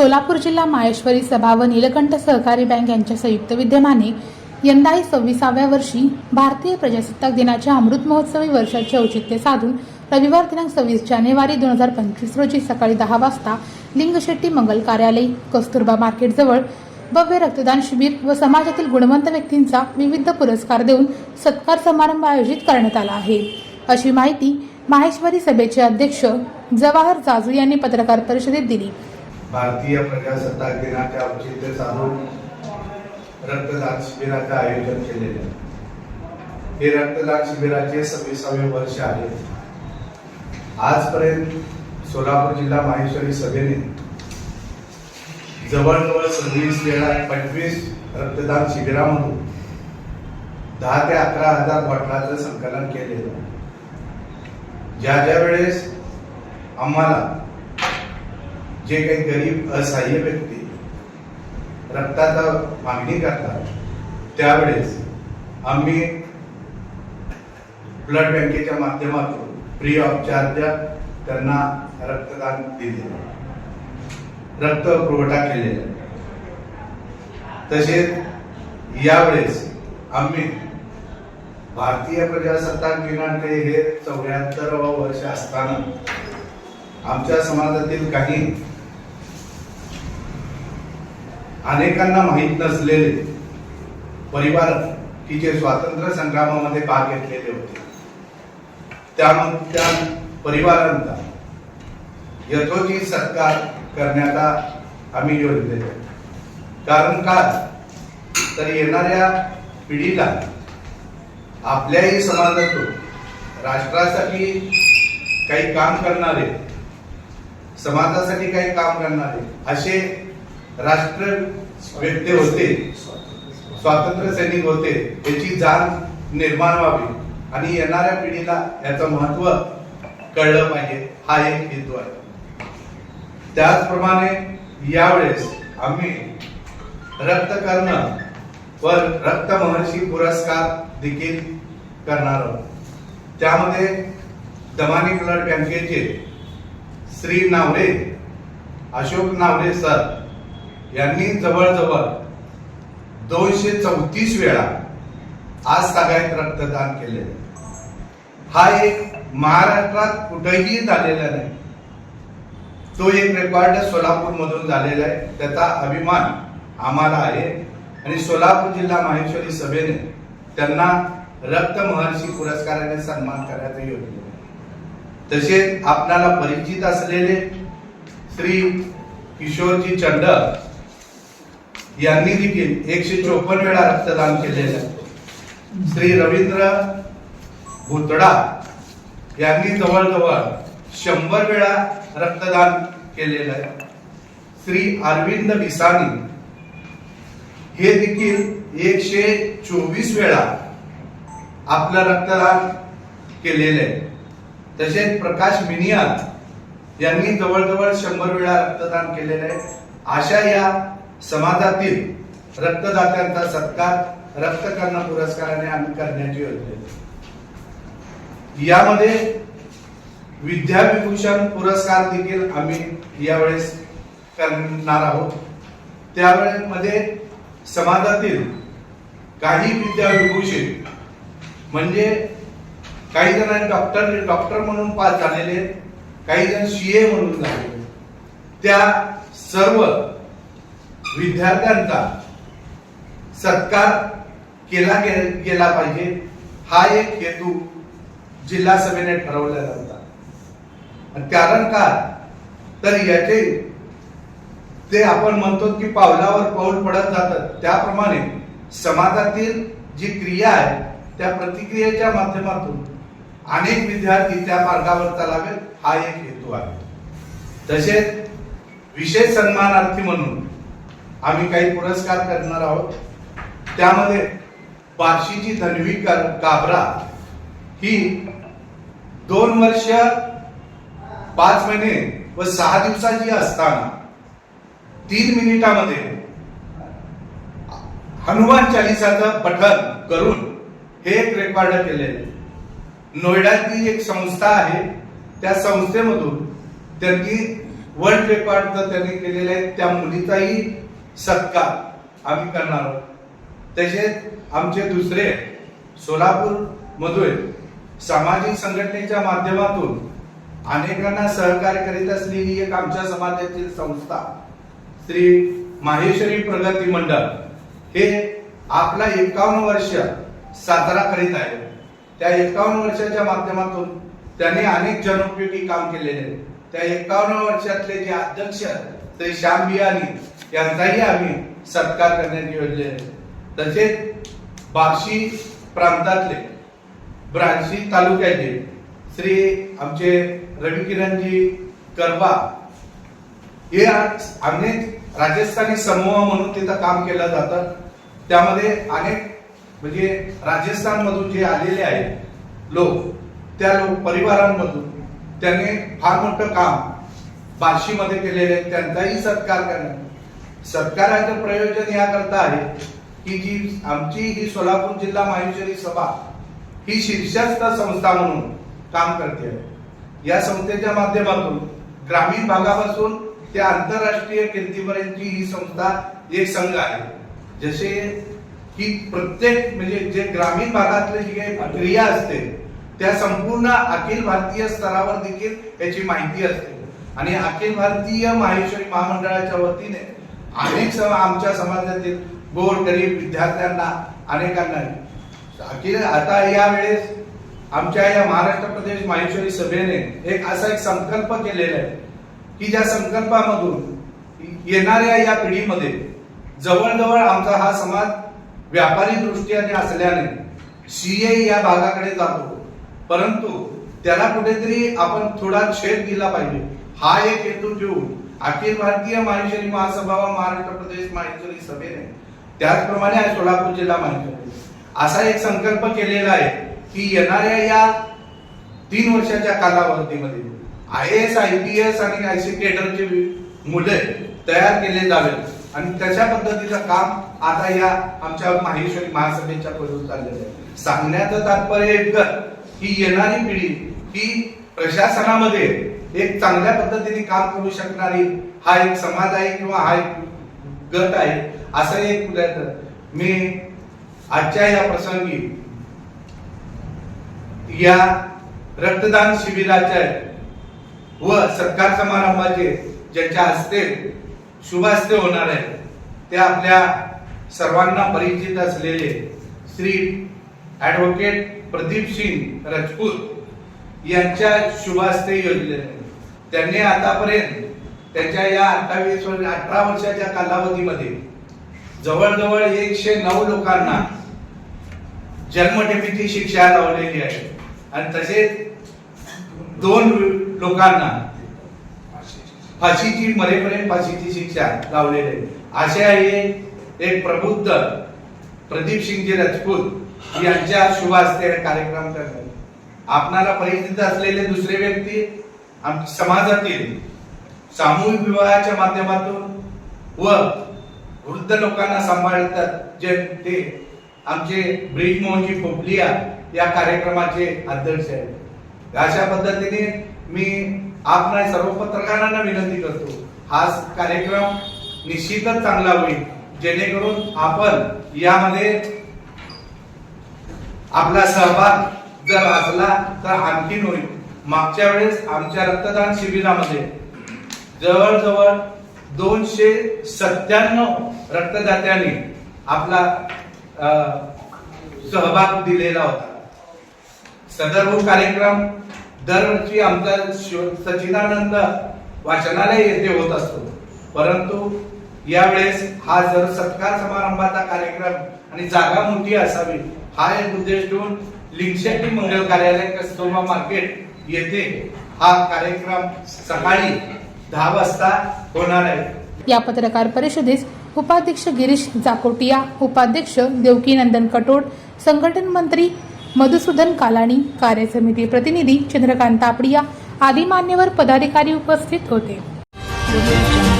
सोलापूर जिल्हा माहेश्वरी सभा व नीलकंठ सहकारी बँक यांच्या संयुक्त विद्यमाने यंदाही सव्वीसाव्या वर्षी भारतीय प्रजासत्ताक दिनाच्या अमृत महोत्सवी वर्षाचे औचित्य साधून रविवार दिनांक सव्वीस जानेवारी दोन हजार पंचवीस रोजी सकाळी दहा वाजता लिंगशेट्टी मंगल कार्यालय कस्तुरबा मार्केटजवळ भव्य रक्तदान शिबिर व समाजातील गुणवंत व्यक्तींचा विविध पुरस्कार देऊन सत्कार समारंभ आयोजित करण्यात आला आहे. अशी माहिती माहेश्वरी सभेचे अध्यक्ष जवाहर जाजू यांनी पत्रकार परिषदेत दिली. भारतीय प्रजासत्ताक दिनाच्या औचित्य साधून रक्तदान शिबिराचे आयोजन केलेले हे रक्तदान शिबिराचे सव्वीसावे वर्ष आहे. आजपर्यंत सोलापूर जिल्हा माहेश्वरी सभेने जवळजवळ सव्वीस वेळा पंचवीस रक्तदान शिबिरामधून दहा ते अकरा हजार बॉटलाचं संकलन केलेलं ज्या ज्या वेळेस आम्हाला जे काही गरीब असहाय्य व्यक्ती रक्ताचा मागणी करतात त्यावेळेस आम्ही ब्लड बँकेच्या माध्यमातून फ्री ऑफ चार्ज त्यांना रक्तदान दिले. रक्त पुरवठा केलेला. तसेच यावेळेस आम्ही भारतीय प्रजासत्ताक दिनाचे हे चौऱ्याहत्तरवं वर्ष असताना आमच्या समाजातील काही अनेकांना माहीत नसलेले परिवार की जे स्वातंत्र्य संग्रामामध्ये भाग घेतलेले होते. त्या त्या परिवारांचा यथोचित सत्कार करण्याचा आम्ही योजलेलो कारण का तर येणाऱ्या पिढीला आपल्याही समाजातून राष्ट्रासाठी काही काम करणारे समाजासाठी काही काम करणारे असे राष्ट्र व्यक्ती होते स्वातंत्र्य सैनिक होते याची जाण निर्माण व्हावी. आणि येणाऱ्या पिढीला याचं महत्त्व कळलं पाहिजे. हा एक हेतू आहे. त्याचप्रमाणे यावेळेस आम्ही रक्तकर्ण व रक्त महर्षी पुरस्कार देखील करणार आहोत. त्यामध्ये दमानी ब्लड बँकेचे श्री नावरे अशोक नावरे सर यांनी जवळजवळ दोनशे चौतीस वेळा आज तागायत रक्तदान केले. हा एक महाराष्ट्रात कुठेही झालेला नाही. तो एक रेकॉर्ड सोलापूर मधून झालेला आहे. त्याचा अभिमान आम्हाला आहे. आणि सोलापूर जिल्हा माहेश्वरी सभेने त्यांना रक्त महर्षी पुरस्काराने सन्मान करण्याचं योजले तसेच आपल्याला परिचित असलेले श्री किशोरजी चंड यांनी देखील एकशे चोपन्न वेळा रक्तदान केलेले आहे. श्री रवींद्र भुतडा यांनी जवळजवळ शंभर वेळा रक्तदान केलेलं आहे. श्री अरविंद विसानी हे देखील एकशे चोवीस वेळा आपलं रक्तदान केलेलं आहे. तसेच प्रकाश मिनियाल यांनी जवळजवळ शंभर वेळा रक्तदान केलेलं आहे. अशा या समाजातील रक्तदात्यांचा सत्कार रक्तकर्ण पुरस्काराने आम्ही करण्याची योजना यामध्ये विद्याविभूषण पुरस्कार देखील आम्ही यावेळेस करणार आहोत. त्यावेळेमध्ये समाजातील काही विद्याविभूषित म्हणजे काही जण डॉक्टर डॉक्टर म्हणून पास झालेले आहेत, काही जण सीए म्हणून झालेले त्या सर्व विद्यार्थ्यांचा सत्कार केला गे- गेला पाहिजे. हा एक हेतू जिल्हा सभेने ठरवलेला होता. आणि कारण का तर याचे ते आपण म्हणतो की पावलावर पाऊल पडत जातात. त्याप्रमाणे समाजातील जी क्रिया आहे त्या प्रतिक्रियेच्या माध्यमातून अनेक विद्यार्थी त्या मार्गावर चालावेत. हा एक हेतू आहे. तसेच विशेष सन्मानार्थी म्हणून आम्ही काही पुरस्कार करणार आहोत. त्यामध्ये बार्शीची धनवी का- काबरा ही दोन वर्ष पाच महिने व सहा दिवसाची असताना तीन मिनिटामध्ये हनुमान चालिसाचं पठन करून हे एक रेकॉर्ड केलेले नोएडातली एक संस्था आहे. त्या संस्थेमधून त्यांनी वर्ल्ड रेकॉर्ड तर त्यांनी केलेले आहे. त्या मुलीचाही सत्कार आम्ही करणार आहोत. तसेच आमचे दुसरे सोलापूर मधून सामाजिक संघटनेच्या माध्यमातून अनेकांना सहकार्य करीत असलेली एक आमच्या समाजातील संस्था श्री माहेश्वरी प्रगती मंडळ हे आपला एकावन्न वर्ष साजरा करीत आहे. त्या एकावन्न वर्षाच्या माध्यमातून त्यांनी अनेक जनोपयोगी काम केलेले आहे. त्या एकावन्न वर्षातले जे अध्यक्ष श्री श्याम बियानी यांचाही आम्ही सत्कार करण्यात योजले आहे. तसेच बार्शी प्रांतातले ब्रांची तालुक्याचे श्री आमचे रविकिरणजी करबा हे आज अनेक राजस्थानी समूह म्हणून तिथं काम केलं जातं. त्यामध्ये अनेक म्हणजे राजस्थानमधून जे आलेले आहेत लोक त्या लोक परिवारांमधून त्यांनी फार मोठं काम बार्शीमध्ये केलेलं आहे त्यांचाही सत्कार करणे. सत्काराचं प्रयोजन याकरता आहे की जी आमची ही सोलापूर जिल्हा माहेश्वरी सभा ही शीर्षस्थ संस्था म्हणून काम करते. आहे या संस्थेच्या माध्यमातून ग्रामीण भागापासून ते आंतरराष्ट्रीय कीर्तीपर्यंतची ही संस्था एक संघ आहे. जसे की प्रत्येक म्हणजे जे ग्रामीण भागातले जी काही क्रिया असते त्या संपूर्ण अखिल भारतीय स्तरावर देखील याची माहिती असते. आणि अखिल भारतीय माहेश्वरी महामंडळाच्या वतीने अनेक आमच्या समाजातील गोर गरीब विद्यार्थ्यांना अनेकांना अखिल आता यावेळेस आमच्या या महाराष्ट्र प्रदेश माहेश्वरी सभेने एक असा एक संकल्प केलेला आहे की ज्या संकल्पामधून येणाऱ्या या पिढीमध्ये जवळजवळ आमचा हा समाज व्यापारी दृष्टीने असल्याने सीए या भागाकडे जातो. परंतु त्याला कुठेतरी आपण थोडा छेद दिला पाहिजे. हा एक हेतू ठेवून अखिल भारतीय माहेश्वरी महासभा व महाराष्ट्र प्रदेश माहेश्वरी सभेने त्याचप्रमाणे आहे सोलापूर जिल्हा माहेश्वरी असा एक संकल्प केलेला आहे की येणाऱ्या या तीन वर्षाच्या कालावधीमध्ये I S I P S आणि आय सी केडरचे मुले तयार केले जावेत आणि त्याच्या पद्धतीचं काम आता या आमच्या माहेश्वरी महासभेच्या कडून चाललेलं आहे. सांगण्याचं तात्पर्य एकच ही येणारी पिढी ही प्रशासनामध्ये एक चांगल्या पद्धतीने काम करू शकणारी हा एक समाज आहे किंवा हा एक गट आहे असं एक मी आजच्या या प्रसंगी या रक्तदान शिबिराच्या व सत्कार समारंभाचे ज्यांच्या हस्ते शुभहस्ते होणार आहे ते आपल्या सर्वांना परिचित असलेले श्री ॲडव्होकेट प्रदीप सिंग राजपूत यांच्या शुभास्ते योजले त्यांनी आतापर्यंत त्यांच्या या अठ्ठावीस वर्ष अठरा वर्षाच्या कालावधीमध्ये जवळजवळ एकशे नऊ लोकांना जन्मठेपीची शिक्षा लावलेली आहे. आणि तसेच दोन लोकांना फाशीची मरेपर्यंत फाशीची शिक्षा लावलेली आहे. असे आहे एक प्रबुद्ध प्रदीप सिंगजी राजपूत यांच्या शुभ असते कार्यक्रम करणे आपणाला परिचित असलेले दुसरे व्यक्ती आमच्या समाजातील सामूहिक विवाहाच्या माध्यमातून व वृद्ध लोकांना सांभाळतात जे ते आमचे ब्रिजमोहनजी पोपलिया या कार्यक्रमाचे अध्यक्ष आहेत. अशा पद्धतीने मी आपण सर्व पत्रकारांना विनंती करतो हा कार्यक्रम निश्चितच चांगला होईल जेणेकरून आपण यामध्ये आपला सहभाग जर असला तर आणखीन होईल. मागच्या वेळेस आमच्या रक्तदान शिबिरामध्ये जवळजवळ दोनशे सत्त्याण्णव रक्तदात्यांनी आपला सहभाग दिलेला होता. सदर्भ कार्यक्रम दरवर्षी आमचा सचिदानंद सच्चिदानंद वाचनालय येथे होत असतो. परंतु यावेळेस हा जर सत्कार समारंभाचा कार्यक्रम आणि जागा मोठी असावी हाय एक उद्देश ठेवून लिंगशेट्टी मंगल कार्यालय कस्तुरबा मार्केट येथे हा कार्यक्रम सकाळी दहा वाजता होणार आहे. या पत्रकार परिषदेस उपाध्यक्ष गिरीश जाकोटिया उपाध्यक्ष देवकीनंदन कटोड संघटन मंत्री मधुसूदन कालाणी कार्यसमिती प्रतिनिधी चंद्रकांत तापडिया आदी मान्यवर पदाधिकारी उपस्थित होते. audio jungle